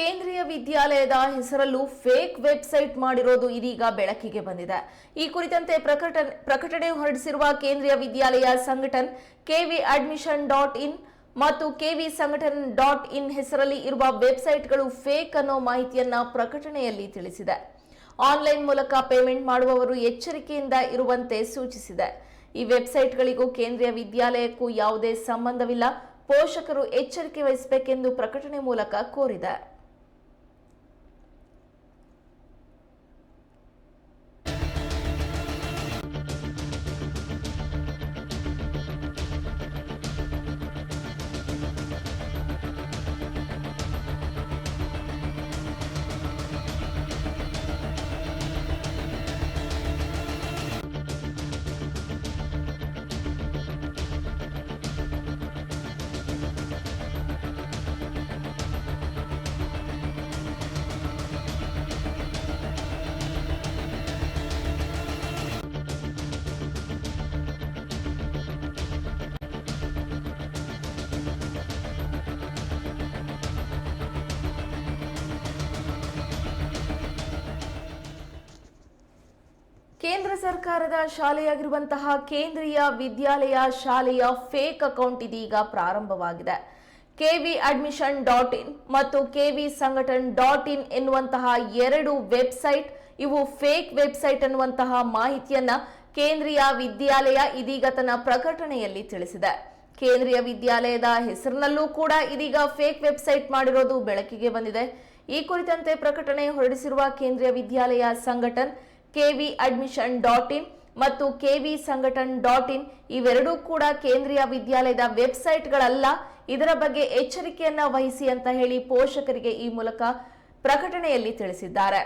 ಕೇಂದ್ರೀಯ ವಿದ್ಯಾಲಯದ ಹೆಸರಲ್ಲೂ fake website ಮಾಡಿರೋದು ಇದೀಗ ಬೆಳಕಿಗೆ ಬಂದಿದೆ. ಈ ಕುರಿತಂತೆ ಪ್ರಕಟಣೆ ಪ್ರಕಟಣೆ ಹೊರಡಿಸಿರುವ Kendriya Vidyalaya Sangathan KV admission dot in ಮತ್ತು ಕೆವಿ ಸಂಘಟನ್ ಡಾಟ್ ಇನ್ ಹೆಸರಲ್ಲಿ ಇರುವ ವೆಬ್ಸೈಟ್ಗಳು ಫೇಕ್ ಅನ್ನೋ ಮಾಹಿತಿಯನ್ನ ಪ್ರಕಟಣೆಯಲ್ಲಿ ತಿಳಿಸಿದೆ. ಆನ್ಲೈನ್ ಮೂಲಕ ಪೇಮೆಂಟ್ ಮಾಡುವವರು ಎಚ್ಚರಿಕೆಯಿಂದ ಇರುವಂತೆ ಸೂಚಿಸಿದೆ. ಈ ವೆಬ್ಸೈಟ್ಗಳಿಗೂ ಕೇಂದ್ರೀಯ ವಿದ್ಯಾಲಯಕ್ಕೂ ಯಾವುದೇ ಸಂಬಂಧವಿಲ್ಲ. ಪೋಷಕರು ಎಚ್ಚರಿಕೆ ವಹಿಸಬೇಕೆಂದು ಪ್ರಕಟಣೆ ಮೂಲಕ ಕೋರಿದೆ. ಕೇಂದ್ರ ಸರ್ಕಾರದ ಶಾಲೆಯಾಗಿರುವಂತಹ ಕೇಂದ್ರೀಯ ವಿದ್ಯಾಲಯ ಶಾಲೆಯ ಫೇಕ್ ಅಕೌಂಟ್ ಇದೀಗ ಪ್ರಾರಂಭವಾಗಿದೆ. ಕೆವಿ ಅಡ್ಮಿಷನ್ ಡಾಟ್ ಇನ್ ಮತ್ತು ಕೆವಿ ಸಂಘಟನ್ ಡಾಟ್ ಇನ್ ಎನ್ನುವಂತಹ ಎರಡು ವೆಬ್ಸೈಟ್, ಇವು ಫೇಕ್ ವೆಬ್ಸೈಟ್ ಅನ್ನುವಂತಹ ಮಾಹಿತಿಯನ್ನ ಕೇಂದ್ರೀಯ ವಿದ್ಯಾಲಯ ಇದೀಗ ತನ್ನ ಪ್ರಕಟಣೆಯಲ್ಲಿ ತಿಳಿಸಿದೆ. ಕೇಂದ್ರೀಯ ವಿದ್ಯಾಲಯದ ಹೆಸರಿನಲ್ಲೂ ಕೂಡ ಇದೀಗ ಫೇಕ್ ವೆಬ್ಸೈಟ್ ಮಾಡಿರೋದು ಬೆಳಕಿಗೆ ಬಂದಿದೆ. ಈ ಕುರಿತಂತೆ ಪ್ರಕಟಣೆ ಹೊರಡಿಸಿರುವ Kendriya Vidyalaya Sangathan KV admission dot in ಮತ್ತು ಕೆವಿ ಸಂಘಟನ್ ಡಾಟ್ ಇನ್ ಇವೆರಡೂ ಕೂಡ ಕೇಂದ್ರೀಯ ವಿದ್ಯಾಲಯದ ವೆಬ್ಸೈಟ್ಗಳಲ್ಲ. ಇದರ ಬಗ್ಗೆ ಎಚ್ಚರಿಕೆಯನ್ನ ವಹಿಸಿ ಅಂತ ಹೇಳಿ ಪೋಷಕರಿಗೆ ಈ ಮೂಲಕ ಪ್ರಕಟಣೆಯಲ್ಲಿ ತಿಳಿಸಿದ್ದಾರೆ.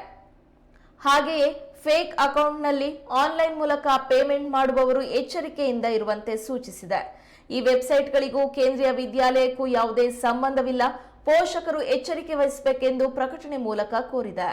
ಹಾಗೆಯೇ ಫೇಕ್ ಅಕೌಂಟ್ನಲ್ಲಿ ಆನ್ಲೈನ್ ಮೂಲಕ ಪೇಮೆಂಟ್ ಮಾಡುವವರು ಎಚ್ಚರಿಕೆಯಿಂದ ಇರುವಂತೆ ಸೂಚಿಸಿದೆ. ಈ ವೆಬ್ಸೈಟ್ಗಳಿಗೂ ಕೇಂದ್ರೀಯ ವಿದ್ಯಾಲಯಕ್ಕೂ ಯಾವುದೇ ಸಂಬಂಧವಿಲ್ಲ. ಪೋಷಕರು ಎಚ್ಚರಿಕೆ ವಹಿಸಬೇಕೆಂದು ಪ್ರಕಟಣೆ ಮೂಲಕ ಕೋರಿದೆ.